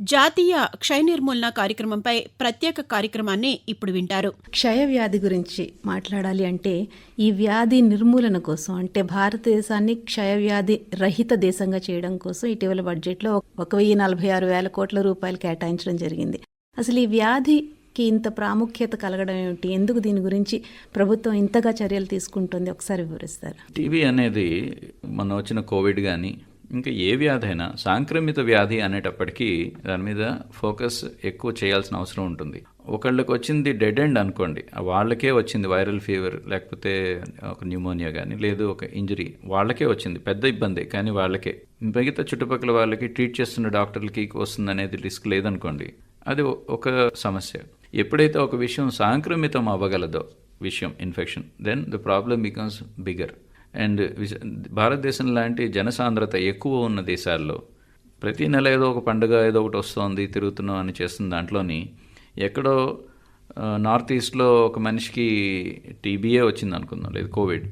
జాతీయ క్షయ నిర్మూలన కార్యక్రమంపై ప్రత్యేక కార్యక్రమాన్ని ఇప్పుడు వింటారు. క్షయ వ్యాధి గురించి మాట్లాడాలి అంటే ఈ వ్యాధి నిర్మూలన కోసం అంటే భారతదేశాన్ని క్షయ వ్యాధి రహిత దేశంగా చేయడం కోసం ఇటీవల బడ్జెట్లో ఒక వెయ్యి నలభై ఆరు వేల కోట్ల రూపాయలు కేటాయించడం జరిగింది. అసలు ఈ వ్యాధికి ఇంత ప్రాముఖ్యత కలగడం ఏమిటి? ఎందుకు దీని గురించి ప్రభుత్వం ఇంతగా చర్యలు తీసుకుంటుంది? ఒకసారి వివరిస్తారు? టీబీ అనేది మన వచ్చిన కోవిడ్ కానీ ఇంకా ఏ వ్యాధి అయినా సాంక్రమిత వ్యాధి అనేటప్పటికీ దాని మీద ఫోకస్ ఎక్కువ చేయాల్సిన అవసరం ఉంటుంది. ఒకళ్ళకి వచ్చింది డెడ్ ఎండ్ అనుకోండి వాళ్ళకే వచ్చింది వైరల్ ఫీవర్ లేకపోతే ఒక న్యూమోనియా కానీ లేదు ఒక ఇంజరీ వాళ్ళకే వచ్చింది పెద్ద ఇబ్బంది కానీ వాళ్ళకే. మిగతా చుట్టుపక్కల వాళ్ళకి ట్రీట్ చేస్తున్న డాక్టర్లకి వస్తుంది అనేది రిస్క్ లేదనుకోండి అది ఒక సమస్య. ఎప్పుడైతే ఒక విషయం సాంక్రమితం అవ్వగలదో విషయం infection then the problem becomes bigger. And భారతదేశం లాంటి జనసాంద్రత ఎక్కువ ఉన్న దేశాల్లో ప్రతి నెల ఏదో ఒక పండుగ ఏదో ఒకటి వస్తోంది తిరుగుతున్నాం అని చేస్తున్న దాంట్లోని ఎక్కడో నార్త్ ఈస్ట్లో ఒక మనిషికి టీబీఏ వచ్చింది అనుకుందాం లేదు కోవిడ్.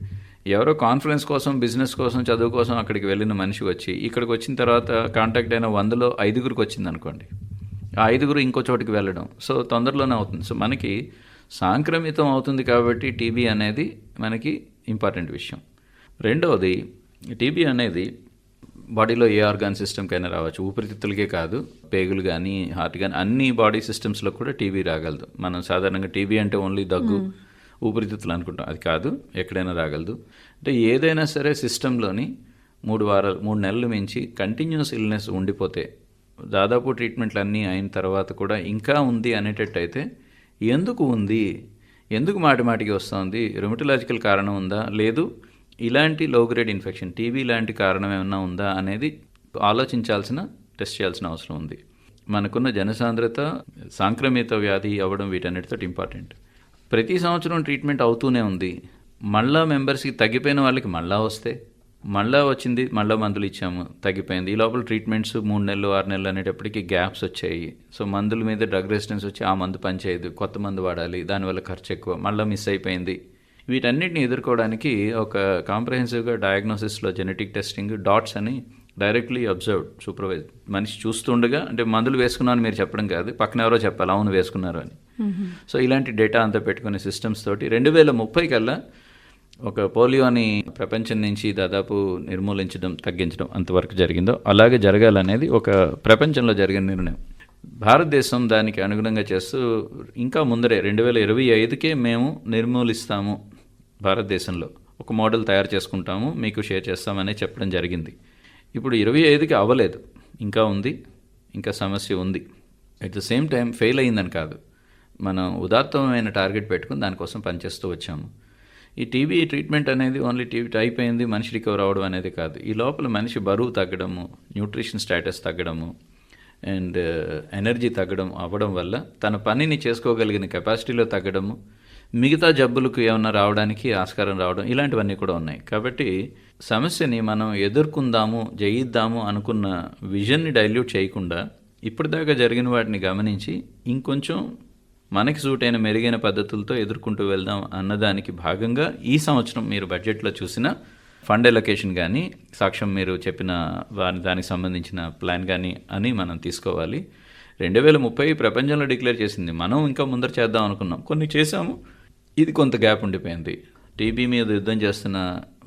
ఎవరో కాన్ఫరెన్స్ కోసం బిజినెస్ కోసం చదువు కోసం అక్కడికి వెళ్ళిన మనిషి వచ్చి ఇక్కడికి వచ్చిన తర్వాత కాంటాక్ట్ అయిన వందలో ఐదుగురికి వచ్చింది అనుకోండి. ఆ ఐదుగురు ఇంకో చోటికి వెళ్ళడం. సో తొందరలోనే అవుతుంది. సో మనకి సాంక్రమితం అవుతుంది కాబట్టి టీబీ అనేది మనకి ఇంపార్టెంట్ విషయం. రెండవది టీబీ అనేది బాడీలో ఏ ఆర్గాన్ సిస్టమ్కైనా రావచ్చు. ఊపిరితిత్తులకే కాదు పేగులు కానీ హార్ట్ కానీ అన్ని బాడీ సిస్టమ్స్లో కూడా టీబీ రాగలదు. మనం సాధారణంగా టీబీ అంటే ఓన్లీ దగ్గు ఊపిరితిత్తులు అనుకుంటాం. అది కాదు ఎక్కడైనా రాగలదు. అంటే ఏదైనా సరే సిస్టంలోని మూడు వారాలు మూడు నెలలు మించి కంటిన్యూస్ ఇల్నెస్ ఉండిపోతే దాదాపు ట్రీట్మెంట్లు అన్నీ అయిన తర్వాత కూడా ఇంకా ఉంది అనేటట్టయితే ఎందుకు ఉంది? ఎందుకు మాటి మాటికి వస్తుంది? రొమటలాజికల్ కారణం ఉందా? లేదు. ఇలాంటి లో గ్రేడ్ ఇన్ఫెక్షన్ టీబీ లాంటి కారణం ఏమైనా ఉందా అనేది ఆలోచించాల్సిన టెస్ట్ చేయాల్సిన అవసరం ఉంది. మనకున్న జనసాంద్రత సాంక్రమిత వ్యాధి అవ్వడం వీటన్నిటితో ఇంపార్టెంట్ ప్రతి సంవత్సరం ట్రీట్మెంట్ అవుతూనే ఉంది. మళ్ళా మెంబర్స్కి తగ్గిపోయిన వాళ్ళకి మళ్ళా వస్తే మళ్ళా వచ్చింది మళ్ళీ మందులు ఇచ్చాము తగ్గిపోయింది. ఈ లోపల ట్రీట్మెంట్స్ మూడు నెలలు ఆరు నెలలు అనేటప్పటికి గ్యాప్స్ వచ్చాయి. సో మందుల మీద డ్రగ్ రెసిస్టెన్స్ వచ్చి ఆ మందు పనిచేయదు కొత్త మందు వాడాలి దానివల్ల ఖర్చు ఎక్కువ మళ్ళీ మిస్ అయిపోయింది. వీటన్నిటిని ఎదుర్కోవడానికి ఒక కాంప్రహెన్సివ్గా డయాగ్నోసిస్లో జెనెటిక్ టెస్టింగ్ డాట్స్ అని డైరెక్ట్లీ అబ్జర్వ్డ్ సూపర్వైజ్ మనిషి చూస్తుండగా అంటే మందులు వేసుకున్నాను మీరు చెప్పడం కాదు పక్కన ఎవరో చెప్పాలి అవును వేసుకున్నారు అని. సో ఇలాంటి డేటా అంతా పెట్టుకునే సిస్టమ్స్ తోటి రెండు వేల ముప్పై కల్లా ఒక పోలియోని ప్రపంచం నుంచి దాదాపు నిర్మూలించడం తగ్గించడం అంతవరకు జరిగిందో అలాగే జరగాలనేది ఒక ప్రపంచంలో జరిగిన నిర్ణయం. భారతదేశం దానికి అనుగుణంగా చేస్తూ ఇంకా ముందరే రెండు వేల ఇరవై ఐదుకే మేము నిర్మూలిస్తాము భారతదేశంలో. ఒక మోడల్ తయారు చేసుకుంటాము మీకు షేర్ చేస్తామని చెప్పడం జరిగింది. ఇప్పుడు ఇరవై ఐదుకి అవ్వలేదు. ఇంకా ఉంది ఇంకా సమస్య ఉంది. At the same time fail అయిందని కాదు. మనం ఉదాత్తమైన టార్గెట్ పెట్టుకుని దానికోసం పనిచేస్తూ వచ్చాము. ఈ టీబీ ట్రీట్మెంట్ అనేది ఓన్లీ టీబీ అయిపోయింది మనిషి రికవర్ అవ్వడం అనేది కాదు. ఈ లోపల మనిషి బరువు తగ్గడము న్యూట్రిషన్ స్టేటస్ తగ్గడము అండ్ ఎనర్జీ తగ్గడం అవ్వడం వల్ల తన పనిని చేసుకోగలిగిన కెపాసిటీలో తగ్గడము మిగతా జబ్బులకు ఏమన్నా రావడానికి ఆస్కారం రావడం ఇలాంటివన్నీ కూడా ఉన్నాయి. కాబట్టి సమస్యని మనం ఎదుర్కొందాము జయిద్దాము అనుకున్న విజన్ని డైల్యూట్ చేయకుండా ఇప్పటిదాకా జరిగిన వాటిని గమనించి ఇంకొంచెం మనకి సూట్ అయిన మెరుగైన పద్ధతులతో ఎదుర్కొంటూ వెళ్దాం అన్నదానికి భాగంగా ఈ సంవత్సరం మీరు బడ్జెట్లో చూసిన ఫండ్ ఎలొకేషన్ కానీ సాక్ష్యం మీరు చెప్పిన దానికి సంబంధించిన ప్లాన్ కానీ అని మనం తీసుకోవాలి. రెండు వేల ముప్పై ప్రపంచంలో డిక్లేర్ చేసింది. మనం ఇంకా ముందర చేద్దాం అనుకున్నాం. కొన్ని చేసాము ఇది కొంత గ్యాప్ ఉండిపోయింది. టీబీ మీద యుద్ధం చేస్తున్న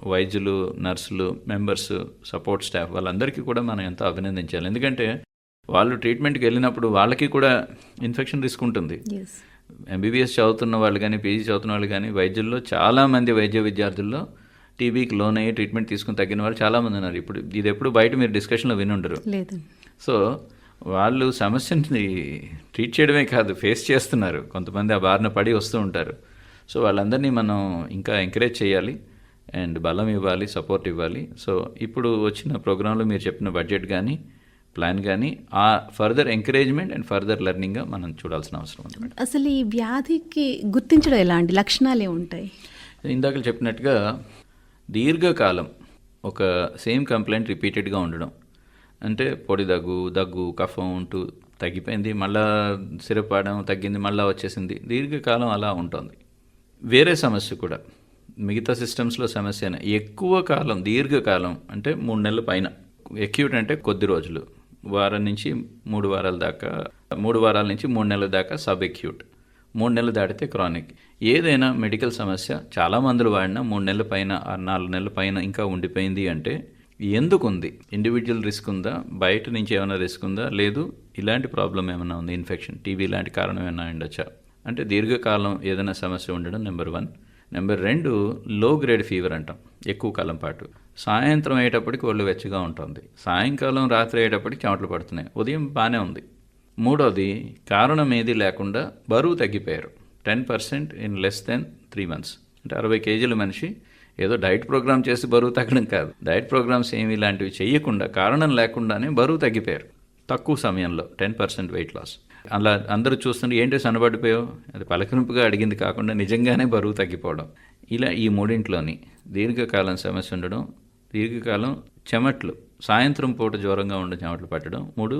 వైద్యులు నర్సులు మెంబర్స్ సపోర్ట్ స్టాఫ్ వాళ్ళందరికీ కూడా మనం ఎంతో అభినందించాలి. ఎందుకంటే వాళ్ళు ట్రీట్మెంట్కి వెళ్ళినప్పుడు వాళ్ళకి కూడా ఇన్ఫెక్షన్ రిస్క్ ఉంటుంది. ఎస్ ఎంబీబీఎస్ చదువుతున్న వాళ్ళు కానీ పీజీ చదువుతున్న వాళ్ళు కానీ వైద్యుల్లో చాలామంది వైద్య విద్యార్థుల్లో టీబీకి లోన్ అయ్యి ట్రీట్మెంట్ తీసుకుని తగ్గిన వాళ్ళు చాలామంది ఉన్నారు. ఇప్పుడు ఇది ఎప్పుడు బయట మీరు డిస్కషన్లో వినుండరు లేదు సో వాళ్ళు సమస్యని ట్రీట్ చేయడమే కాదు ఫేస్ చేస్తున్నారు. కొంతమంది ఆ బారిన పడి వస్తూ ఉంటారు. సో వాళ్ళందరినీ మనం ఇంకా ఎంకరేజ్ చేయాలి అండ్ బలం ఇవ్వాలి సపోర్ట్ ఇవ్వాలి. సో ఇప్పుడు వచ్చిన ప్రోగ్రాంలో మీరు చెప్పిన బడ్జెట్ కానీ ప్లాన్ కానీ ఆ ఫర్దర్ ఎంకరేజ్మెంట్ అండ్ ఫర్దర్ లెర్నింగ్గా మనం చూడాల్సిన అవసరం ఉంది అసలు ఈ వ్యాధికి గుర్తించడం ఎలాంటి లక్షణాలు ఏముంటాయి? ఇందాక చెప్పినట్టుగా దీర్ఘకాలం ఒక సేమ్ కంప్లైంట్ రిపీటెడ్గా ఉండడం. అంటే పొడి దగ్గు దగ్గు కఫం ఉంటూ తగ్గిపోయింది మళ్ళా సిరప్ వాడడం తగ్గింది మళ్ళా వచ్చేసింది. దీర్ఘకాలం అలా ఉంటుంది. వేరే సమస్య కూడా. మిగతా సిస్టమ్స్లో సమస్య ఎక్కువ కాలం దీర్ఘకాలం అంటే మూడు నెలల పైన. ఎక్యూట్ అంటే కొద్ది రోజులు. వారం నుంచి మూడు వారాల దాకా మూడు వారాల నుంచి మూడు నెలల దాకా సబ్ ఎక్యూట్ మూడు నెలలు దాటితే క్రానిక్. ఏదైనా మెడికల్ సమస్య చాలా మందులు వాడినా మూడు నెలల పైన ఆరు నాలుగు నెలల పైన ఇంకా ఉండిపోయింది అంటే ఎందుకు ఉంది ఇండివిజువల్ రిస్క్ ఉందా? బయట నుంచి ఏమైనా రిస్క్ ఉందా? లేదు ఇలాంటి ప్రాబ్లం ఏమైనా ఉంది? ఇన్ఫెక్షన్ టీబీ లాంటి కారణం ఏమైనా ఉండొచ్చా? అంటే దీర్ఘకాలం ఏదైనా సమస్య ఉండడం నెంబర్ వన్ నెంబర్ రెండు లో గ్రేడ్ ఫీవర్ అంటాం ఎక్కువ కాలం పాటు. సాయంత్రం అయ్యేటప్పటికి ఒళ్ళు వెచ్చగా ఉంటుంది. సాయంకాలం రాత్రి అయ్యేటప్పటికి చెమటలు పడుతున్నాయి. ఉదయం బాగానే ఉంది. మూడోది కారణం ఏది లేకుండా బరువు తగ్గిపోయారు. Ten percent in less than three months అంటే అరవై కేజీల మనిషి ఏదో డైట్ ప్రోగ్రామ్ చేసి బరువు తగ్గడం కాదు. డైట్ ప్రోగ్రామ్స్ ఏమి ఇలాంటివి చేయకుండా కారణం లేకుండానే బరువు తగ్గిపోయారు. తక్కువ సమయంలో టెన్ పర్సెంట్ వెయిట్ లాస్ అలా అందరూ చూస్తుంటే ఏంటి సన్నబడిపోయావు? అది పలకరింపుగా అడిగింది కాకుండా నిజంగానే బరువు తగ్గిపోవడం. ఇలా ఈ మూడింట్లోని దీర్ఘకాలం సమస్య ఉండడం దీర్ఘకాలం చెమట్లు సాయంత్రం పూట జ్వరంగా ఉండే చెమట్లు పట్టడం మూడు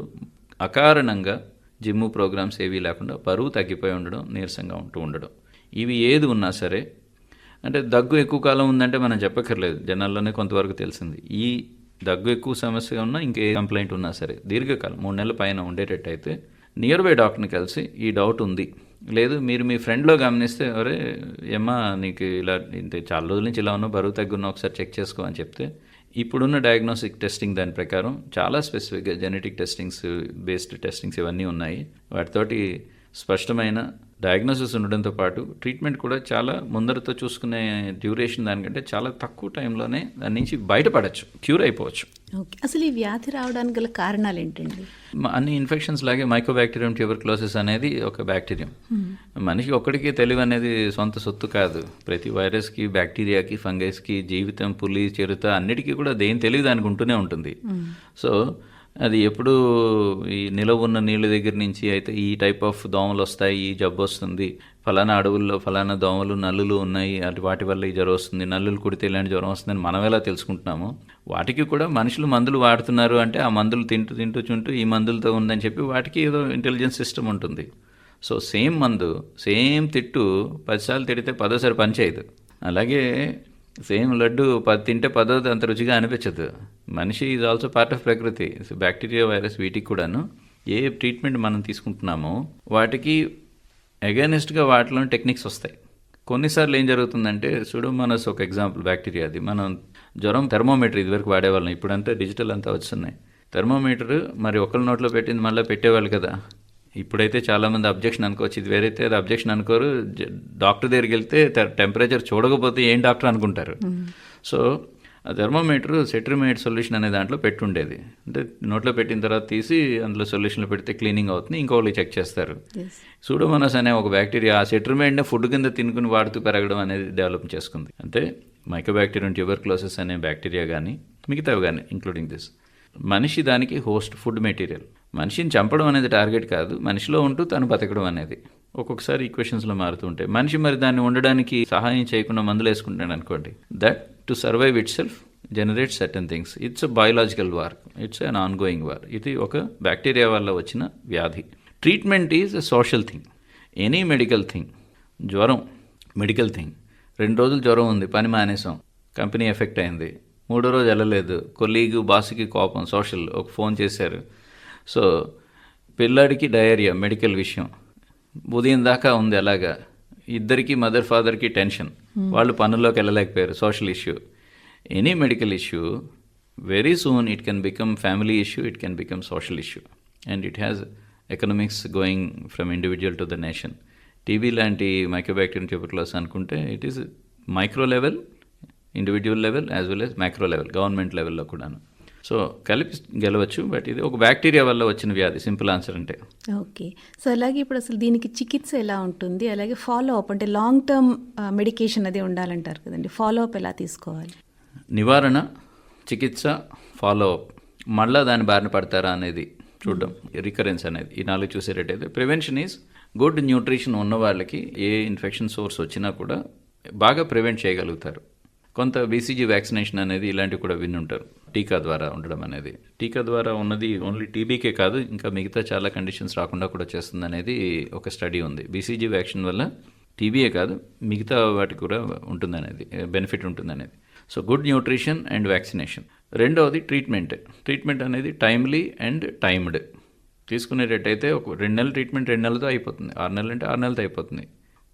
అకారణంగా జిమ్ ప్రోగ్రామ్స్ ఏవీ లేకుండా బరువు తగ్గిపోయి ఉండడం నీరసంగా ఉంటూ ఉండడం. ఇవి ఏది ఉన్నా సరే అంటే దగ్గు ఎక్కువ కాలం ఉందంటే మనం చెప్పక్కర్లేదు. జనాల్లోనే కొంతవరకు తెలిసింది. ఈ దగ్గు ఎక్కువ సమస్య ఉన్నా ఇంకే కంప్లైంట్ ఉన్నా సరే దీర్ఘకాలం మూడు నెలల పైన ఉండేటట్టు అయితే నియర్ బై డాక్టర్ని కలిసి ఈ డౌట్ ఉంది. లేదు మీరు మీ ఫ్రెండ్లో గమనిస్తే అరే ఏమ్మా నీకు ఇలా ఇంత చాలా రోజుల నుంచి ఇలా ఉన్నావు బరువు తగ్గున్నా ఒకసారి చెక్ చేసుకో అని చెప్తే ఇప్పుడున్న డయాగ్నోస్టిక్ టెస్టింగ్ దాని ప్రకారం చాలా స్పెసిఫిక్గా జెనెటిక్ టెస్టింగ్స్ బేస్డ్ టెస్టింగ్స్ ఇవన్నీ ఉన్నాయి. వాటితోటి స్పష్టమైన డయాగ్నోసిస్ ఉండడంతో పాటు ట్రీట్మెంట్ కూడా చాలా ముందరతో చూసుకునే డ్యూరేషన్ దానికంటే చాలా తక్కువ టైంలోనే దాని నుంచి బయటపడచ్చు క్యూర్ అయిపోవచ్చు. ఓకే. అసలు ఈ వ్యాధి రావడానికి గల కారణాలు ఏంటండి? అన్ని ఇన్ఫెక్షన్స్ లాగే మైకోబ్యాక్టీరియం ట్యూబర్క్లోసిస్ అనేది ఒక బ్యాక్టీరియం మనిషి ఒక్కడికి తెలివి అనేది సొంత సొత్తు కాదు. ప్రతి వైరస్కి బ్యాక్టీరియాకి ఫంగస్కి జీవితం పులి చిరుత అన్నిటికీ కూడా దేని తెలివి దానికి ఉంటూనే ఉంటుంది. సో అది ఎప్పుడు ఈ నిలవ ఉన్న నీళ్ళ దగ్గర నుంచి అయితే ఈ టైప్ ఆఫ్ దోమలు వస్తాయి ఈ జబ్బు వస్తుంది. ఫలానా అడవుల్లో ఫలానా దోమలు నల్లులు ఉన్నాయి. అటు వాటి వల్ల ఈ జ్వరం వస్తుంది. నల్లులు కుడితే ఇలాంటి జ్వరం వస్తుందని మనం ఎలా తెలుసుకుంటున్నాము? వాటికి కూడా మనుషులు మందులు వాడుతున్నారు అంటే ఆ మందులు తింటూ తింటూ చుంటూ ఈ మందులతో ఉందని చెప్పి వాటికి ఏదో ఇంటెలిజెన్స్ సిస్టమ్ ఉంటుంది. సో సేమ్ మందు సేమ్ తిట్టు పదిసార్లు తిడితే పదోసారి పనిచేయదు. అలాగే సేమ్ లడ్డు పది తింటే పదోది అంత రుచిగా అనిపించదు. మనిషి ఈజ్ ఆల్సో పార్ట్ ఆఫ్ ప్రకృతి. బ్యాక్టీరియా వైరస్ వీటికి కూడాను ఏ ట్రీట్మెంట్ మనం తీసుకుంటున్నామో వాటికి అగైనెస్ట్గా వాటిలో టెక్నిక్స్ వస్తాయి. కొన్నిసార్లు ఏం జరుగుతుందంటే సుడోమోనాస్ ఒక ఎగ్జాంపుల్ బ్యాక్టీరియా అది మనం జ్వరం థెర్మోమీటర్ ఇదివరకు వాడేవాళ్ళం. ఇప్పుడంతా డిజిటల్ అంతా వస్తున్నాయి. థెర్మోమీటర్ మరి ఒకళ్ళ నోట్లో పెట్టింది మళ్ళీ పెట్టేవాళ్ళు కదా. ఇప్పుడైతే చాలామంది అబ్జెక్షన్ అనుకోవచ్చు. ఇది వేరైతే అది అబ్జెక్షన్ అనుకోరు. డాక్టర్ దగ్గరికి వెళ్తే టెంపరేచర్ చూడకపోతే ఏం డాక్టర్ అనుకుంటారు? సో ఆ థెర్మోమీటర్ సెట్రిమేట్ సొల్యూషన్ అనే దాంట్లో పెట్టుండేది. అంటే నోట్లో పెట్టిన తర్వాత తీసి అందులో సొల్యూషన్లో పెడితే క్లీనింగ్ అవుతుంది ఇంకోళ్ళు చెక్ చేస్తారు. సూడోమోనాస్ అనే ఒక బ్యాక్టీరియా ఆ సెట్రిమేట్ని ఫుడ్ కింద తినుకుని వాడుతూ పెరగడం అనేది డెవలప్ చేసుకుంది. అంటే మైకోబ్యాక్టీరియం ట్యూబర్క్లోసిస్ అనే బ్యాక్టీరియా కానీ మిగతావి కానీ ఇంక్లూడింగ్ దిస్ మనిషి దానికి హోస్ట్ ఫుడ్ మెటీరియల్. మనిషిని చంపడం అనేది టార్గెట్ కాదు మనిషిలో ఉంటూ తను బతకడం అనేది. ఒక్కొక్కసారి ఈక్వేషన్స్లో మారుతూ ఉంటాయి మనిషి మరి దాన్ని ఉండడానికి సహాయం చేయకుండా మందులు వేసుకుంటాడు అనుకోండి that to survive itself generate certain things it's a biological war it's an ongoing war ఇది ఒక బ్యాక్టీరియా వల్ల వచ్చిన వ్యాధి. Treatment is a social thing any medical thing జ్వరం మెడికల్ థింగ్ రెండు రోజులు జ్వరం ఉంది పని మానేసాం కంపెనీ ఎఫెక్ట్ అయింది. మూడో రోజు వెళ్ళలేదు. కొలీగు బాస్కి కోపం సోషల్ ఒక ఫోన్ చేశారు. సో పిల్లాడికి డయేరియా మెడికల్ విషయం. ఉదయం దాకా ఉంది అలాగా. ఇద్దరికి మదర్ ఫాదర్కి టెన్షన్. వాళ్ళు పనుల్లోకి వెళ్ళలేకపోయారు. Social issue. Any medical issue very soon it can become family issue it can become social issue. And it has economics going from individual to the nation. TB లాంటి మైక్రోబ్యాక్టీరియం ట్యూబర్క్లోస్ అనుకుంటే it is micro level individual level as well as micro level government లెవెల్లో కూడాను. So కలిపి గెలవచ్చు but ఇది ఒక bacteria వల్ల వచ్చిన వ్యాధి సింపుల్ ఆన్సర్ అంటే. ఓకే. సో అలాగే ఇప్పుడు అసలు దీనికి చికిత్స ఎలా ఉంటుంది? అలాగే ఫాలో అప్ అంటే లాంగ్ టర్మ్ మెడికేషన్ అది ఉండాలంటారు కదండి. ఫాలో అప్ ఎలా తీసుకోవాలి? నివారణ చికిత్స ఫాలో అప్ మళ్ళా దాని బారిన పడతారా అనేది చూడడం. రికరెన్స్ అనేది. ఈ నాలుగు చూసేటట్టయితే ప్రివెన్షన్ ఈజ్ గుడ్ న్యూట్రిషన్ ఉన్న వాళ్ళకి ఏ ఇన్ఫెక్షన్ సోర్స్ వచ్చినా కూడా బాగా ప్రివెంట్ చేయగలుగుతారు. కొంత బీసీజీ వ్యాక్సినేషన్ అనేది ఇలాంటివి కూడా వినుంటారు. టీకా ద్వారా ఉండడం అనేది. టీకా ద్వారా ఉన్నది ఓన్లీ టీబీకే కాదు ఇంకా మిగతా చాలా కండిషన్స్ రాకుండా కూడా చేస్తుంది అనేది ఒక స్టడీ ఉంది. బీసీజీ వ్యాక్సిన్ వల్ల టీబీయే కాదు మిగతా వాటికి కూడా ఉంటుందనేది బెనిఫిట్ ఉంటుందనేది so good nutrition and vaccination రెండవది ట్రీట్మెంట్ ట్రీట్మెంట్ అనేది టైమ్లీ అండ్ టైమ్డ్ తీసుకునేటట్టయితే ఒక రెండు నెలల ట్రీట్మెంట్ రెండు నెలలతో అయిపోతుంది. ఆరు నెలలు అంటే ఆరు నెలలతో అయిపోతుంది.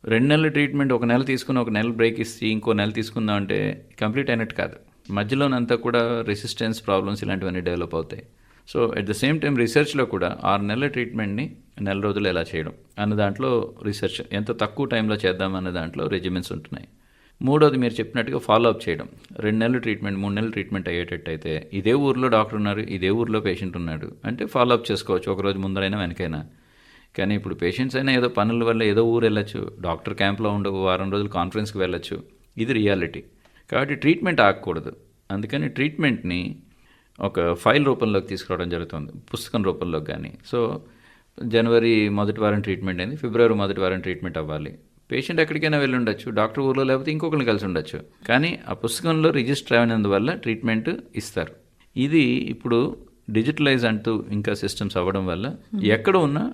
రెండు నెలల ట్రీట్మెంట్ ఒక నెల తీసుకుని ఒక నెల బ్రేక్ ఇచ్చి ఇంకో నెల తీసుకుందాం అంటే కంప్లీట్ అయినట్టు కాదు. మధ్యలోనంతా కూడా రెసిస్టెన్స్ ప్రాబ్లమ్స్ ఇలాంటివన్నీ డెవలప్ అవుతాయి. So at the same time రీసెర్చ్లో కూడా ఆరు నెలల ట్రీట్మెంట్ని నెల రోజులు ఎలా చేయడం అన్న దాంట్లో రీసెర్చ్ ఎంత తక్కువ టైంలో చేద్దాం అన్న దాంట్లో రెజిమెంట్స్ ఉంటున్నాయి. మూడోది మీరు చెప్పినట్టుగా ఫాలో అప్ చేయడం. రెండు నెలలు ట్రీట్మెంట్ మూడు నెలలు ట్రీట్మెంట్ అయ్యేటట్టు అయితే ఇదే ఊర్లో డాక్టర్ ఉన్నారు ఇదే ఊర్లో పేషెంట్ ఉన్నాడు అంటే ఫాలో అప్ చేసుకోవచ్చు ఒక రోజు ముందరైనా వెనకైనా. కానీ ఇప్పుడు పేషెంట్స్ అయినా ఏదో పనుల వల్ల ఏదో ఊరు వెళ్ళొచ్చు డాక్టర్ క్యాంప్లో ఉండవు వారం రోజులు కాన్ఫరెన్స్కి వెళ్ళొచ్చు. ఇది రియాలిటీ కాబట్టి ట్రీట్మెంట్ ఆగకూడదు. అందుకని ట్రీట్మెంట్ని ఒక ఫైల్ రూపంలోకి తీసుకురావడం జరుగుతుంది. పుస్తకం రూపంలోకి కానీ. సో జనవరి మొదటి వారం ట్రీట్మెంట్ అయింది. ఫిబ్రవరి మొదటి వారం ట్రీట్మెంట్ అవ్వాలి. పేషెంట్ ఎక్కడికైనా వెళ్ళి ఉండొచ్చు డాక్టర్ ఊర్లో లేకపోతే ఇంకొకరిని కలిసి ఉండొచ్చు. కానీ ఆ పుస్తకంలో రిజిస్టర్ అయినందువల్ల ట్రీట్మెంట్ ఇస్తారు. ఇది ఇప్పుడు డిజిటలైజ్ అంటూ ఇంకా సిస్టమ్స్ అవ్వడం వల్ల ఎక్కడ ఉన్నా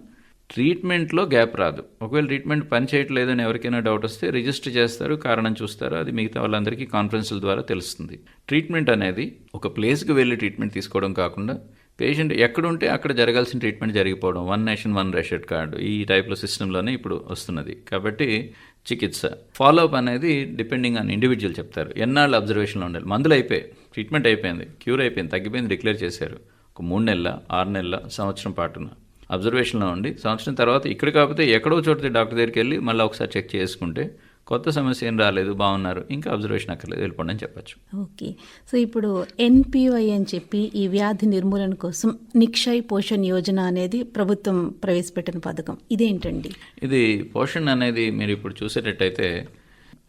ట్రీట్మెంట్లో గ్యాప్ రాదు. ఒకవేళ ట్రీట్మెంట్ పని చేయట్లేదని ఎవరికైనా డౌట్ వస్తే రిజిస్టర్ చేస్తారు కారణం చూస్తారు. అది మిగతా వాళ్ళందరికీ కాన్ఫరెన్స్ల ద్వారా తెలుస్తుంది. ట్రీట్మెంట్ అనేది ఒక ప్లేస్కి వెళ్ళి ట్రీట్మెంట్ తీసుకోవడం కాకుండా పేషెంట్ ఎక్కడుంటే అక్కడ జరగాల్సిన treatment జరిగిపోవడం. One nation one ration card ఈ టైప్లో సిస్టంలోనే ఇప్పుడు వస్తున్నది. కాబట్టి చికిత్స. ఫాలోఅప్ అనేది డిపెండింగ్ ఆన్ ఇండివిజువల్ చెప్తారు. ఎన్నాళ్ళు అబ్జర్వేషన్లో ఉండాలి. మందులు అయిపోయి ట్రీట్మెంట్ అయిపోయింది. క్యూర్ అయిపోయింది. తగ్గిపోయింది. డిక్లేర్ చేశారు. ఒక మూడు నెలల ఆరు నెలల సంవత్సరం పాటున. అబ్జర్వేషన్లో ఉండి సంవత్సరం తర్వాత ఇక్కడ కాకపోతే ఎక్కడో చోట డాక్టర్ దగ్గరికి వెళ్ళి మళ్ళీ ఒకసారి చెక్ చేసుకుంటే కొత్త సమస్య ఏం రాలేదు బాగున్నారు ఇంకా అబ్జర్వేషన్ అక్కర్లేదు వెళ్ళిపోండి అని చెప్పచ్చు. ఓకే. సో ఇప్పుడు ఎన్పివై అని చెప్పి ఈ వ్యాధి నిర్మూలన కోసం నిక్షయ్ పోషణ్ యోజన అనేది ప్రభుత్వం ప్రవేశపెట్టిన పథకం. ఇదేంటండి? ఇది పోషణ్ అనేది మీరు ఇప్పుడు చూసేటట్టయితే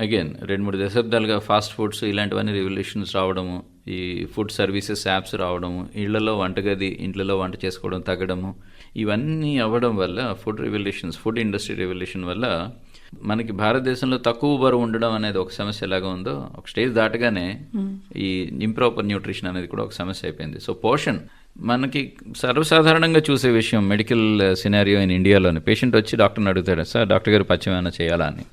అగైన్ రెండు మూడు దశాబ్దాలుగా ఫాస్ట్ ఫుడ్స్ ఇలాంటివన్నీ రెవల్యూషన్స్ రావడము ఈ ఫుడ్ సర్వీసెస్ యాప్స్ రావడము ఇళ్ళలో వంటగది ఇంట్లలో వంట చేసుకోవడం తగ్గడము ఇవన్నీ అవ్వడం వల్ల food revolutions food industry revolution వల్ల మనకి భారతదేశంలో తక్కువ బరువు ఉండడం అనేది ఒక సమస్య ఎలాగా ఉందో ఒక స్టేజ్ దాటగానే ఈ ఇంప్రాపర్ న్యూట్రిషన్ అనేది కూడా ఒక సమస్య అయిపోయింది. సో పోషన్ మనకి సర్వసాధారణంగా చూసే విషయం మెడికల్ సినారియో ఇన్ ఇండియాలోని. పేషెంట్ వచ్చి డాక్టర్ని అడుగుతాడు సార్ డాక్టర్ గారు పచ్చం ఏమైనా చేయాలా? అని.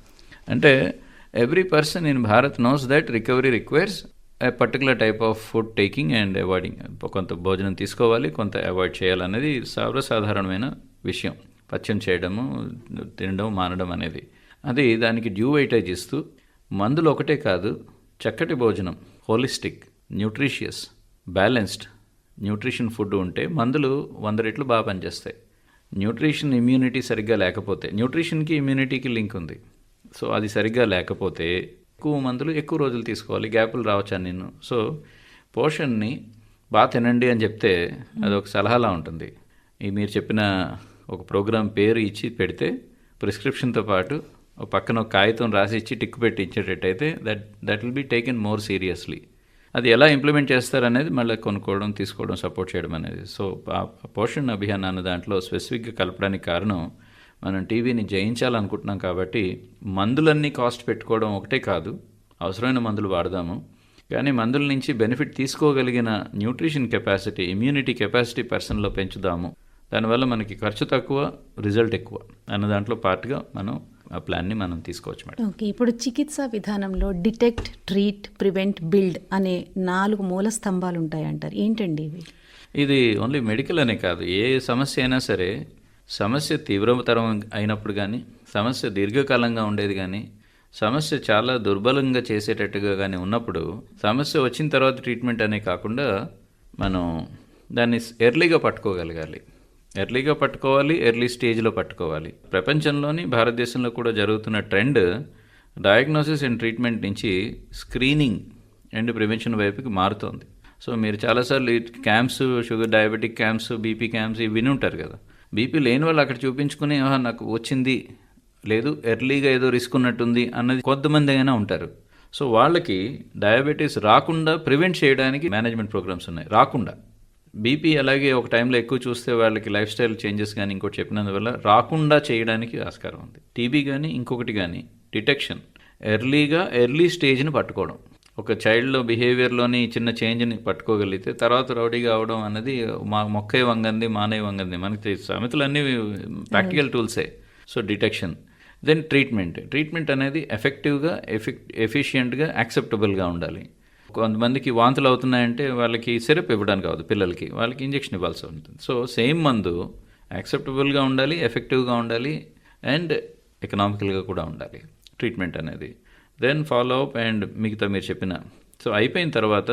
అంటే every person in Bharat knows that recovery requires a particular type of food taking and avoiding కొంత భోజనం తీసుకోవాలి కొంత అవాయిడ్ చేయాలనేది సర్వసాధారణమైన విషయం. పచ్చం చేయడము తినడం మానడం అనేది. అది దానికి డ్యూ వెయిటేజ్ ఇస్తూ మందులు ఒకటే కాదు చక్కటి భోజనం holistic nutritious balanced nutrition food ఉంటే మందులు వంద రెట్లు బాగా పనిచేస్తాయి. న్యూట్రిషన్ ఇమ్యూనిటీ సరిగ్గా లేకపోతే న్యూట్రిషన్కి ఇమ్యూనిటీకి లింక్ ఉంది. సో అది సరిగ్గా లేకపోతే ఎక్కువ మందులు ఎక్కువ రోజులు తీసుకోవాలి. గ్యాపులు రావచ్చని నేను. సో పోషన్ని బాగా తినండి అని చెప్తే అది ఒక సలహాలా ఉంటుంది. ఈ మీరు చెప్పిన ఒక ప్రోగ్రామ్ పేరు ఇచ్చి పెడితే ప్రిస్క్రిప్షన్తో పాటు ఒక పక్కన ఒక కాగితం రాసి ఇచ్చి టిక్కు పెట్టి ఇచ్చేటట్టయితే that that will be taken more seriously. అది ఎలా ఇంప్లిమెంట్ చేస్తారనేది మళ్ళీ కొనుక్కోవడం తీసుకోవడం సపోర్ట్ చేయడం అనేది. సో ఆ పోషణ్ అభియాన్ అన్న దాంట్లో స్పెసిఫిక్గా కలపడానికి కారణం మనం టీవీని జయించాలనుకుంటున్నాం కాబట్టి మందులన్నీ కాస్ట్ పెట్టుకోవడం ఒకటే కాదు. అవసరమైన మందులు వాడదాము. కానీ మందుల నుంచి బెనిఫిట్ తీసుకోగలిగిన న్యూట్రిషన్ కెపాసిటీ ఇమ్యూనిటీ కెపాసిటీ పర్సన్లో పెంచుదాము. దానివల్ల మనకి ఖర్చు తక్కువ రిజల్ట్ ఎక్కువ అన్న దాంట్లో పార్ట్గా మనం ఆ ప్లాన్ని మనం తీసుకోవచ్చు మేడం. ఓకే ఇప్పుడు చికిత్సా విధానంలో డిటెక్ట్ ట్రీట్ ప్రివెంట్ బిల్డ్ అనే నాలుగు మూల స్తంభాలు ఉంటాయి అంటారు ఏంటండి ఇవి? ఇది ఓన్లీ మెడికల్ అనే కాదు. ఏ సమస్య అయినా సరే సమస్య తీవ్రతరం అయినప్పుడు కానీ సమస్య దీర్ఘకాలంగా ఉండేది కానీ సమస్య చాలా దుర్బలంగా చేసేటట్టుగా కానీ ఉన్నప్పుడు సమస్య వచ్చిన తర్వాత ట్రీట్మెంట్ అనే కాకుండా మనం దాన్ని ఎర్లీగా పట్టుకోగలగాలి. ఎర్లీగా పట్టుకోవాలి ఎర్లీ స్టేజ్లో పట్టుకోవాలి. ప్రపంచంలోని భారతదేశంలో కూడా జరుగుతున్న ట్రెండ్ డయాగ్నోసిస్ అండ్ ట్రీట్మెంట్ నుంచి స్క్రీనింగ్ అండ్ ప్రివెన్షన్ వైపుకి మారుతోంది. సో మీరు చాలాసార్లు camps sugar diabetic camps BP camps ఇవి విని ఉంటారు కదా. బీపీ లేని వాళ్ళు అక్కడ చూపించుకుని "ఆహా, నాకు వచ్చింది లేదు ఎర్లీగా ఏదో రిస్క్ ఉన్నట్టుంది అన్నది కొంతమంది అయినా ఉంటారు. సో వాళ్ళకి డయాబెటీస్ రాకుండా ప్రివెంట్ చేయడానికి మేనేజ్మెంట్ ప్రోగ్రామ్స్ ఉన్నాయి. రాకుండా. బీపీ అలాగే ఒక టైంలో ఎక్కువ చూస్తే వాళ్ళకి లైఫ్ స్టైల్ చేంజెస్ కానీ ఇంకోటి చెప్పినందువల్ల రాకుండా చేయడానికి ఆస్కారం ఉంది. టీబీ కానీ ఇంకొకటి కానీ డిటెక్షన్ ఎర్లీగా ఎర్లీ స్టేజ్ని పట్టుకోవడం. ఒక చైల్డ్లో బిహేవియర్లోని చిన్న చేంజ్ని పట్టుకోగలిగితే తర్వాత రౌడీగా అవడం అనేది మా మొక్కే వంగంది మానే వంగంది. మనకి సామెతలన్నీ practical టూల్సే so detection then treatment treatment అనేది ఎఫెక్టివ్గా ఎఫెక్ట్ ఎఫిషియెంట్గా యాక్సెప్టబుల్గా ఉండాలి. కొంతమందికి వాంతులు అవుతున్నాయంటే వాళ్ళకి సిరప్ ఇవ్వడానికి కాదు పిల్లలకి. వాళ్ళకి ఇంజెక్షన్ ఇవ్వాల్సి ఉంటుంది. సో సేమ్ మందు యాక్సెప్టబుల్గా ఉండాలి ఎఫెక్టివ్గా ఉండాలి అండ్ ఎకనామికల్గా కూడా ఉండాలి. ట్రీట్మెంట్ అనేది. దెన్ ఫాలో అప్ అండ్ మిగతా మీరు చెప్పిన. సో అయిపోయిన తర్వాత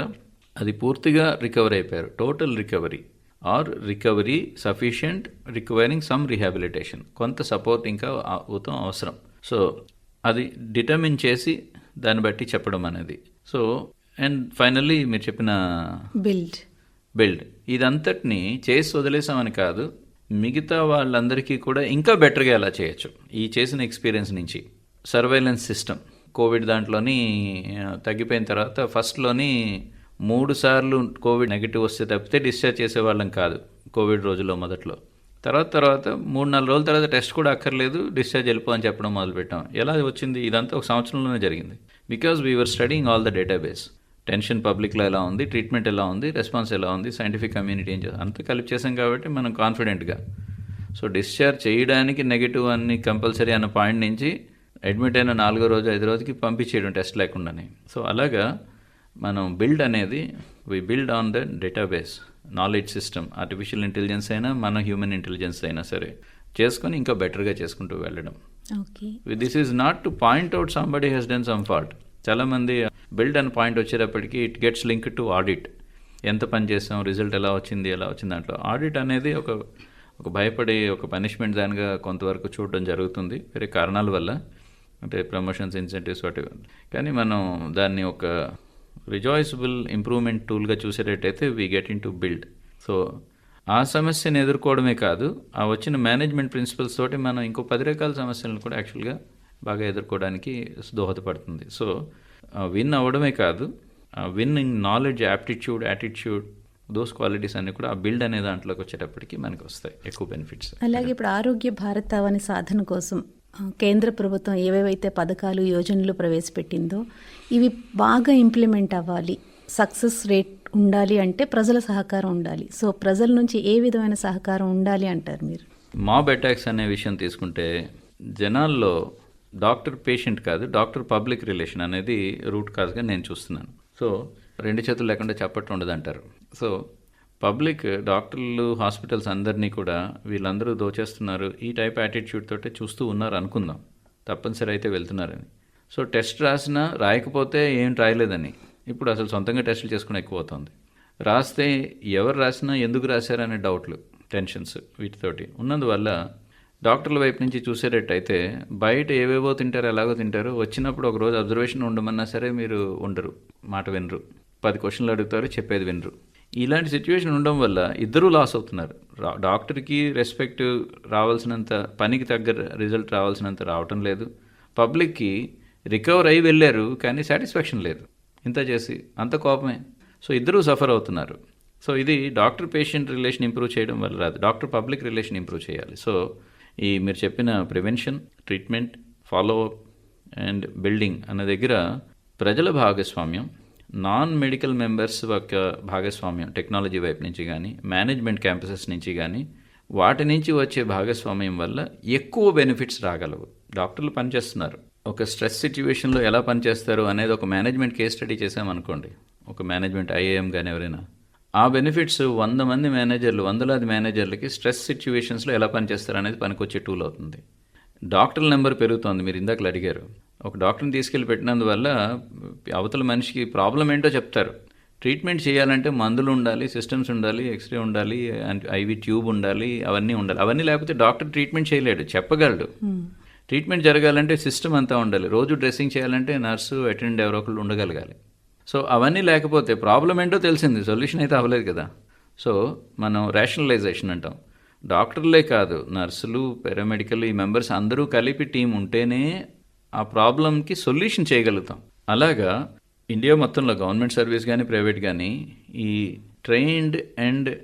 అది పూర్తిగా రికవర్ అయిపోయారు. Total recovery or recovery sufficient requiring some rehabilitation కొంత సపోర్ట్ ఇంకా అవుతాం అవసరం. సో అది డిటర్మిన్ చేసి దాన్ని బట్టి చెప్పడం అనేది. సో అండ్ ఫైనల్లీ మీరు చెప్పిన బిల్డ్ బిల్డ్ ఇదంతటిని చేసి వదిలేసామని కాదు మిగతా వాళ్ళందరికీ కూడా ఇంకా బెటర్గా ఎలా చేయొచ్చు? ఈ చేసిన ఎక్స్పీరియన్స్ నుంచి. సర్వైలెన్స్ సిస్టమ్ కోవిడ్ దాంట్లోని తగ్గిపోయిన తర్వాత ఫస్ట్లోని మూడు సార్లు కోవిడ్ నెగిటివ్ వస్తే తప్పితే డిశ్చార్జ్ చేసేవాళ్ళం కాదు కోవిడ్ రోజుల్లో మొదట్లో. తర్వాత తర్వాత మూడు నాలుగు రోజుల తర్వాత టెస్ట్ కూడా అక్కర్లేదు డిశ్చార్జ్ వెళ్ళిపో అని చెప్పడం మొదలుపెట్టాం. ఎలా వచ్చింది? ఇదంతా ఒక సంవత్సరంలోనే జరిగింది. Because we're studying all the database tension పబ్లిక్లో ఎలా ఉంది? ట్రీట్మెంట్ ఎలా ఉంది? రెస్పాన్స్ ఎలా ఉంది? సైంటిఫిక్ కమ్యూనిటీ ఏం చేస్తుంది? అంతా కలిపి చేసాం కాబట్టి మనం కాన్ఫిడెంట్గా సో డిశ్చార్జ్ చేయడానికి నెగిటివ్ అన్ని కంపల్సరీ అన్న పాయింట్ నుంచి అడ్మిట్ అయిన నాలుగో రోజు ఐదు రోజుకి పంపించేయడం టెస్ట్ లేకుండానే. సో అలాగా మనం బిల్డ్ అనేది we build on the database knowledge system artificial intelligence అయినా మన హ్యూమన్ ఇంటెలిజెన్స్ అయినా సరే చేసుకొని ఇంకా బెటర్గా చేసుకుంటూ వెళ్ళడం. Okay this is not to point out somebody has done some fault చాలామంది బిల్డ్ అని పాయింట్ వచ్చేటప్పటికి it gets link to audit ఎంత పని చేసాం రిజల్ట్ ఎలా వచ్చింది ఎలా వచ్చింది దాంట్లో. ఆడిట్ అనేది ఒక ఒక భయపడి ఒక పనిష్మెంట్ దానిగా కొంతవరకు చూడడం జరుగుతుంది. వేరే కారణాల వల్ల. అంటే ప్రమోషన్స్ ఇన్సెంటివ్స్ వాటి కానీ మనం దాన్ని ఒక రిజాయిసబుల్ ఇంప్రూవ్మెంట్ టూల్గా చూసేటట్టయితే we get in to build so ఆ సమస్యను ఎదుర్కోవడమే కాదు ఆ వచ్చిన మేనేజ్మెంట్ ప్రిన్సిపల్స్ తోటి మనం ఇంకో పది రకాల సమస్యలను కూడా యాక్చువల్గా బాగా ఎదుర్కోవడానికి దోహదపడుతుంది. సో విన్ అవ్వడమే కాదు win knowledge aptitude attitude those qualities అన్ని కూడా ఆ బిల్డ్ అనే దాంట్లోకి వచ్చేటప్పటికి మనకి వస్తాయి ఎక్కువ బెనిఫిట్స్ అలాగే ఇప్పుడు ఆరోగ్య భారత్ అనే సాధన కోసం కేంద్ర ప్రభుత్వం ఏవేవైతే పథకాలు యోజనలు ప్రవేశపెట్టిందో ఇవి బాగా ఇంప్లిమెంట్ అవ్వాలి. సక్సెస్ రేట్ ఉండాలి అంటే ప్రజల సహకారం ఉండాలి. సో ప్రజల నుంచి ఏ విధమైన సహకారం ఉండాలి అంటారు మీరు? మాబ్ అటాక్స్ అనే విషయం తీసుకుంటే జనాల్లో డాక్టర్ పేషెంట్ కాదు డాక్టర్ పబ్లిక్ రిలేషన్ అనేది రూట్ కాజ్గా నేను చూస్తున్నాను. సో రెండు చేతులు లేకుండా చప్పట్లు ఉండదు అంటారు సో పబ్లిక్ డాక్టర్లు హాస్పిటల్స్ అందరినీ కూడా వీళ్ళందరూ దోచేస్తున్నారు. ఈ టైప్ యాటిట్యూడ్ తోటే చూస్తూ ఉన్నారు అనుకుందాం తప్పనిసరి అయితే వెళ్తున్నారని. సో టెస్ట్ రాసినా రాయకపోతే ఏం రాయలేదని. ఇప్పుడు అసలు సొంతంగా టెస్టులు చేసుకుని ఎక్కువ అవుతుంది రాస్తే ఎవరు రాసినా ఎందుకు రాశారనే డౌట్లు టెన్షన్స్ వీటితోటి. ఉన్నందువల్ల డాక్టర్ల వైపు నుంచి చూసేటట్టయితే బయట ఏవేవో తింటారో ఎలాగో తింటారు వచ్చినప్పుడు ఒక రోజు అబ్జర్వేషన్ ఉండమన్నా సరే మీరు ఉండరు. మాట వినరు. పది క్వశ్చన్లు అడుగుతారు చెప్పేది వినరు. ఇలాంటి సిచ్యువేషన్ ఉండడం వల్ల ఇద్దరూ లాస్ అవుతున్నారు. రా- డాక్టర్కి రెస్పెక్ట్ రావాల్సినంత పనికి తగ్గ రిజల్ట్ రావాల్సినంత రావటం లేదు. పబ్లిక్కి రికవర్ అయి వెళ్ళారు కానీ సాటిస్ఫాక్షన్ లేదు. ఇంత చేసి అంత కోపమే. సో ఇద్దరూ సఫర్ అవుతున్నారు. సో ఇది డాక్టర్ పేషెంట్ రిలేషన్ ఇంప్రూవ్ చేయడం వల్ల రాదు. డాక్టర్ పబ్లిక్ రిలేషన్ ఇంప్రూవ్ చేయాలి. సో ఈ మీరు చెప్పిన prevention treatment follow up and building అన్న దగ్గర ప్రజల భాగస్వామ్యం నాన్ మెడికల్ మెంబర్స్ యొక్క భాగస్వామ్యం టెక్నాలజీ వైపు నుంచి కానీ మేనేజ్మెంట్ క్యాంపసెస్ నుంచి కానీ వాటి నుంచి వచ్చే భాగస్వామ్యం వల్ల ఎక్కువ బెనిఫిట్స్ రాగలవు. డాక్టర్లు పనిచేస్తున్నారు. ఒక స్ట్రెస్ సిచ్యువేషన్లో ఎలా పనిచేస్తారు అనేది ఒక మేనేజ్మెంట్ కేస్ స్టడీ చేసామనుకోండి ఒక మేనేజ్మెంట్ ఐఏఎం కానీ ఎవరైనా. ఆ బెనిఫిట్స్ వంద మంది మేనేజర్లు వందలాది మేనేజర్లకి స్ట్రెస్ సిచ్యువేషన్స్లో ఎలా పనిచేస్తారు అనేది పనికొచ్చే టూల్ అవుతుంది. డాక్టర్ల నెంబర్ పెరుగుతోంది మీరు ఇందాకలు అడిగారు. ఒక డాక్టర్ని తీసుకెళ్ళి పెట్టినందువల్ల అవతల మనిషికి ప్రాబ్లం ఏంటో చెప్తారు. ట్రీట్మెంట్ చేయాలంటే మందులు ఉండాలి సిస్టమ్స్ ఉండాలి ఎక్స్రే ఉండాలి ఐవి ట్యూబ్ ఉండాలి అవన్నీ ఉండాలి. అవన్నీ లేకపోతే డాక్టర్ ట్రీట్మెంట్ చేయలేడు చెప్పగలడు. ట్రీట్మెంట్ జరగాలంటే సిస్టమ్ అంతా ఉండాలి. రోజు డ్రెస్సింగ్ చేయాలంటే నర్సు అటెండ్ ఎవరో ఒకళ్ళు ఉండగలగాలి. సో అవన్నీ లేకపోతే ప్రాబ్లం ఏంటో తెలిసింది. సొల్యూషన్ అయితే అవ్వలేదు కదా. సో మనం రేషనలైజేషన్ అంటాం. డాక్టర్లే కాదు నర్సులు పారామెడికల్ ఈ మెంబర్స్ అందరూ కలిపి టీం ఉంటేనే ఆ ప్రాబ్లంకి సొల్యూషన్ చేయగలుగుతాం. అలాగా ఇండియా మొత్తంలో గవర్నమెంట్ సర్వీస్ కానీ ప్రైవేట్ కానీ ఈ trained and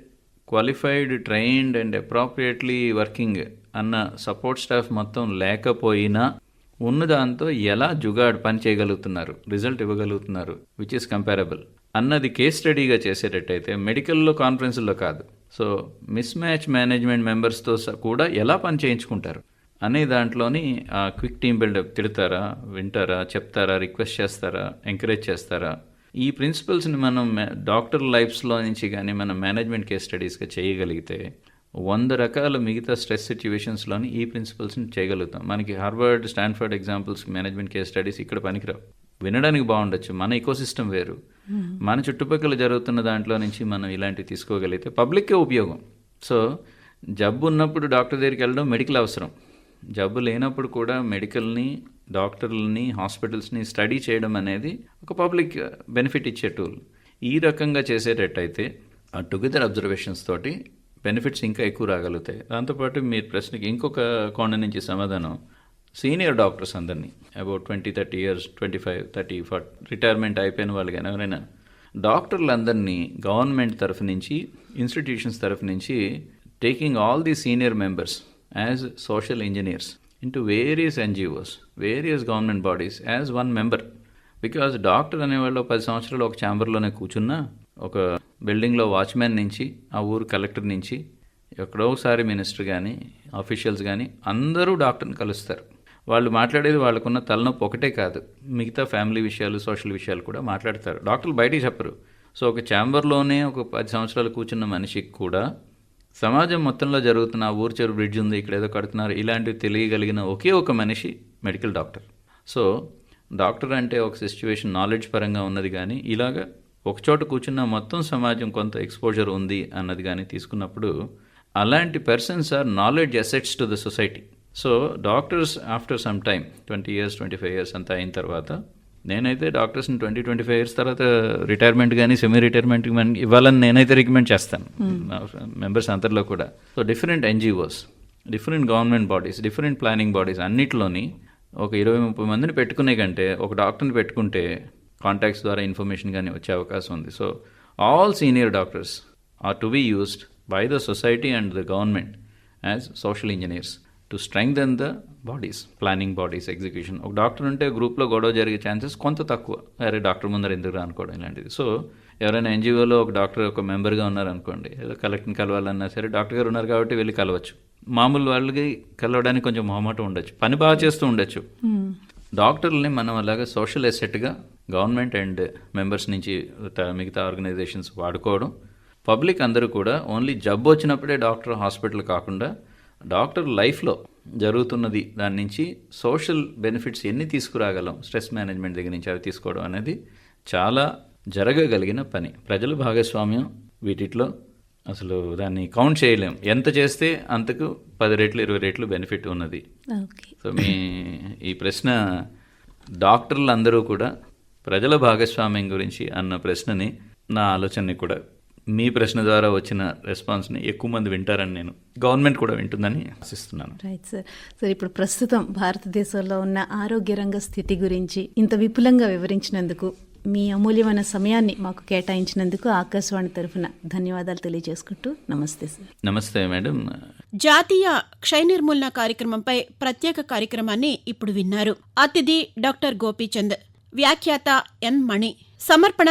qualified trained and appropriately working అన్న సపోర్ట్ స్టాఫ్ మొత్తం లేకపోయినా ఉన్న దాంతో ఎలా జుగాడ్ పని చేయగలుగుతున్నారు రిజల్ట్ ఇవ్వగలుగుతున్నారు విచ్ ఇస్ కంపారబుల్ అన్నది కేస్ స్టడీగా చేసేటట్టయితే మెడికల్లో కాన్ఫరెన్స్లో కాదు. సో మిస్ మ్యాచ్ మేనేజ్మెంట్ మెంబర్స్తో కూడా ఎలా పని చేయించుకుంటారు? అనే దాంట్లోని ఆ క్విక్ టీమ్ బిల్డప్ తిడతారా వింటారా చెప్తారా రిక్వెస్ట్ చేస్తారా ఎంకరేజ్ చేస్తారా? ఈ ప్రిన్సిపల్స్ని మనం డాక్టర్ లైఫ్స్లో నుంచి కానీ మనం మేనేజ్మెంట్ కేస్ స్టడీస్గా చేయగలిగితే వంద రకాల మిగతా స్ట్రెస్ సిచ్యువేషన్స్లోని ఈ ప్రిన్సిపల్స్ని చేయగలుగుతాం. మనకి Harvard Stanford examples management case studies ఇక్కడ పనికిరావు. వినడానికి బాగుండొచ్చు. మన ఇకోసిస్టమ్ వేరు. మన చుట్టుపక్కల జరుగుతున్న దాంట్లో నుంచి మనం ఇలాంటివి తీసుకోగలిగితే పబ్లిక్కే ఉపయోగం. సో జబ్బు ఉన్నప్పుడు డాక్టర్ దగ్గరికి వెళ్ళడం మెడికల్ అవసరం. జబ్బు లేనప్పుడు కూడా మెడికల్ని డాక్టర్లని హాస్పిటల్స్ని స్టడీ చేయడం అనేది ఒక పబ్లిక్ బెనిఫిట్ ఇచ్చే టూల్. ఈ రకంగా చేసేటట్టయితే ఆ టుగెదర్ అబ్జర్వేషన్స్ తోటి బెనిఫిట్స్ ఇంకా ఎక్కువ రాగలుగుతాయి. దాంతోపాటు మీ ప్రశ్నకి ఇంకొక కోణ నుంచి సమాధానం. సీనియర్ డాక్టర్స్ అందరినీ about twenty thirty years twenty five thirty forty retirement అయిపోయిన వాళ్ళు కానీ ఎవరైనా డాక్టర్లందరినీ గవర్నమెంట్ తరఫు నుంచి ఇన్స్టిట్యూషన్స్ తరఫు నుంచి taking all the senior members as social engineers into various NGOs various government bodies as one member because doctor అనేవాళ్ళు పది సంవత్సరాలు ఒక ఛాంబర్లోనే కూర్చున్నా ఒక బిల్డింగ్లో వాచ్మెన్ నుంచి ఆ ఊరు కలెక్టర్ నుంచి ఎక్కడో ఒకసారి మినిస్టర్ కానీ ఆఫీషియల్స్ కానీ అందరూ డాక్టర్ని కలుస్తారు. వాళ్ళు మాట్లాడేది వాళ్ళకున్న తలనొప్పి ఒకటే కాదు. మిగతా ఫ్యామిలీ విషయాలు సోషల్ విషయాలు కూడా మాట్లాడతారు. డాక్టర్లు బయటికి చెప్పరు. సో ఒక ఛాంబర్లోనే ఒక పది సంవత్సరాలు కూర్చున్న మనిషికి కూడా సమాజం మొత్తంలో జరుగుతున్న ఆ ఊరు బ్రిడ్జ్ ఉంది ఇక్కడ ఏదో కడుతున్నారు. ఇలాంటివి తెలియగలిగిన ఒకే ఒక మనిషి మెడికల్ డాక్టర్. సో డాక్టర్ అంటే ఒక సిచ్యువేషన్ నాలెడ్జ్ పరంగా ఉన్నది కానీ ఇలాగా ఒకచోట కూర్చున్న మొత్తం సమాజం కొంత ఎక్స్పోజర్ ఉంది అన్నది కానీ తీసుకున్నప్పుడు అలాంటి persons are knowledge assets to the society so doctors after some time twenty years twenty five years అంతా అయిన తర్వాత నేనైతే డాక్టర్స్ని ట్వంటీ ట్వంటీ ఫైవ్ ఇయర్స్ తర్వాత రిటైర్మెంట్ కానీ సెమీ రిటైర్మెంట్ కానీ ఇవ్వాలని నేనైతే రికమెండ్ చేస్తాను. మెంబర్స్ అందరిలో కూడా. So different NGOs different government bodies different planning bodies అన్నిటిలోని ఒక ఇరవై ముప్పై మందిని పెట్టుకునే కంటే ఒక డాక్టర్ని పెట్టుకుంటే కాంటాక్ట్స్ ద్వారా ఇన్ఫర్మేషన్ కానీ వచ్చే అవకాశం ఉంది. So all senior doctors are to be used by the society and the government as social engineers to strengthen the bodies planning bodies execution ఒక డాక్టర్ ఉంటే గ్రూప్లో గొడవ జరిగే ఛాన్సెస్ కొంత తక్కువ. అరే డాక్టర్ ముందర ఎందుకు రా అనుకోవడం ఇలాంటిది. సో ఎవరైనా ఎన్జిఓలో ఒక డాక్టర్ ఒక మెంబర్గా ఉన్నారనుకోండి ఏదో కలెక్టర్ని కలవాలన్నా సరే డాక్టర్ గారు ఉన్నారు కాబట్టి వెళ్ళి కలవచ్చు. మామూలు వాళ్ళకి కలవడానికి కొంచెం మొహమాటం ఉండొచ్చు. పని బాగా చేస్తూ ఉండొచ్చు. డాక్టర్లని మనం అలాగా సోషల్ ఎసెట్గా గవర్నమెంట్ అండ్ మెంబర్స్ నుంచి మిగతా ఆర్గనైజేషన్స్ వాడుకోవడం. పబ్లిక్ అందరూ కూడా ఓన్లీ జబ్బు వచ్చినప్పుడే డాక్టర్ హాస్పిటల్ కాకుండా డాక్టర్ లైఫ్లో జరుగుతున్నది దాని నుంచి సోషల్ బెనిఫిట్స్ ఎన్ని తీసుకురాగలం స్ట్రెస్ మేనేజ్మెంట్ దగ్గర నుంచి అవి తీసుకోవడం అనేది చాలా జరగగలిగిన పని. ప్రజల భాగస్వామ్యం వీటిలో అసలు దాన్ని కౌంట్ చేయలేం. ఎంత చేస్తే అంతకు పది రెట్లు ఇరవై రెట్లు బెనిఫిట్ ఉన్నది. సో మీ ఈ ప్రశ్న డాక్టర్లు అందరూ కూడా ప్రజల భాగస్వామ్యం గురించి అన్న ప్రశ్నని నా ఆలోచనని కూడా మీ ప్రశ్న ద్వారా వచ్చిన రెస్పాన్స్ని ఎక్కువ మంది వింటారని నేను గవర్నమెంట్ కూడా వింటుందని ఆశిస్తున్నాను. రైట్ సార్ సార్ ఇప్పుడు ప్రస్తుతం భారతదేశంలో ఉన్న ఆరోగ్య రంగ స్థితి గురించి ఇంత విపులంగా వివరించినందుకు మీ అమూల్యమైన సమయాన్ని మాకు కేటాయించినందుకు ఆకాశవాణి తరఫున ధన్యవాదాలు తెలియజేసుకుంటూ నమస్తే సార్ నమస్తే మేడం. జాతీయ క్షయ నిర్మూలన కార్యక్రమంపై ప్రత్యేక కార్యక్రమాన్ని ఇప్పుడు విన్నారు. అతిథి డాక్టర్ గోపీచంద్ వ్యాఖ్యాత ఎన్ మణి. సమర్పణ